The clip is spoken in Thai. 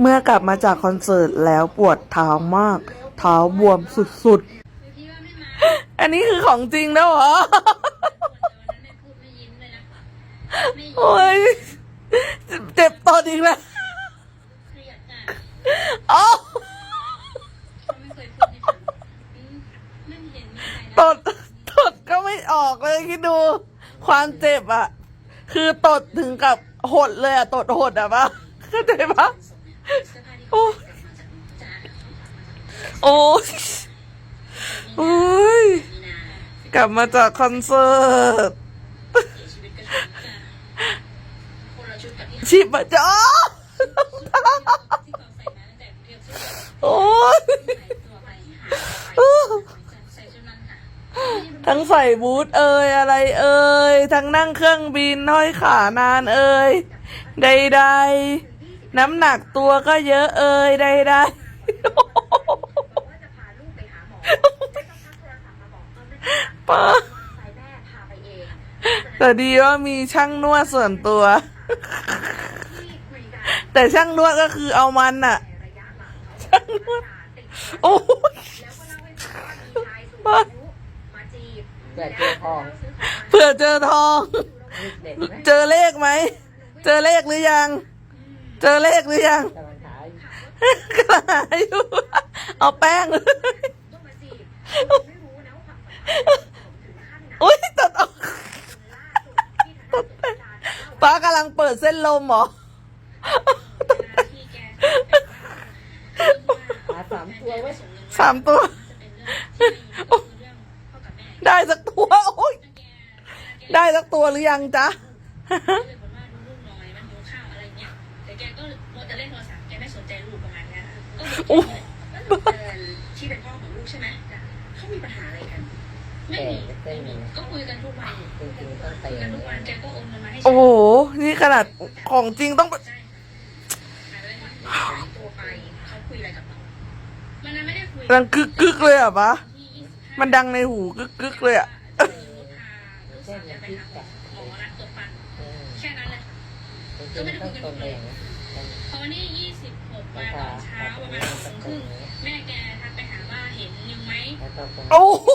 เมื่อกลับมาจากคอนเสิร์ตแล้วปวดเท้ามาก เท้าบวมสุดๆ อันนี้คือของจริงแล้วเหรอ โอ้ยเจ็บตอนอีกแล้วอ๋อตดตดก็ไม่ออกเลยคิดดู ความเจ็บอะ คือตดถึงกับหดเลยอะ ตดหดอะปะเข้าใจปะ โอ้โอ้ยโอ้ยกลับมาจากคอนเสิร์ตชิบะจ้าโอ้ยทั้งใส่บูทเอ่ยอะไรเอ่ยทั้งนั่งเครื่องบินห้อยขานานเอ่ยใดๆ น้ำหนักตัวก็เยอะเอ่ยใดๆป้าแต่ดีว่ามีช่างนวดส่วนตัว แต่ช่างนวดก็คือเอามันน่ะช่างนวดโอ้ยป้าเกิดเจอทอง เผื่อเจอทองลูกเด็กไหมเจอเลขไหม เจอเลขหรือยัง เจอเลขหรือยังกำลังหาอยู่กระหายอยู่ เอาแป้งเลยอุ้ยตัดออกตัดแป้งป้ากำลังเปิดเส้นลมเหรอหาสามตัวไว้สามตัว ได้สักตัวโอ้ยได้สักตัวหรือยังจ๊ะ อ้ที่เป็นพ่อของลูกใช่ไหมเขามีปัญหาอะไรกัน ไม่แต่มีเส้นนี้ก็คุยกันทุกวันจริงๆต้องเตะคุยกันทุกวันแกก็โอนเงินมาให้โอ้โห นี่ขนาดของจริงต้องใช่หายไปเลยหายตัวไปเขาคุยอะไรกับเรามันนั้นไม่ได้คุยดังกึกกึกๆเลยอะปะที่ยี่สิบห้ามันดังในหูกึกกึกๆเลยอะพาลูกสาวแกไปหาหมอนัดตรวจฟันเออแค่นั้นเลย จริงๆต้องตรงเองนะพอวันที่ยี่สิบหกวันตอนเช้าประมาณหกโมงครึ่งแม่แกทักไปหาว่าเห็นนิวไหมแล้วต้องตรงโอ้โห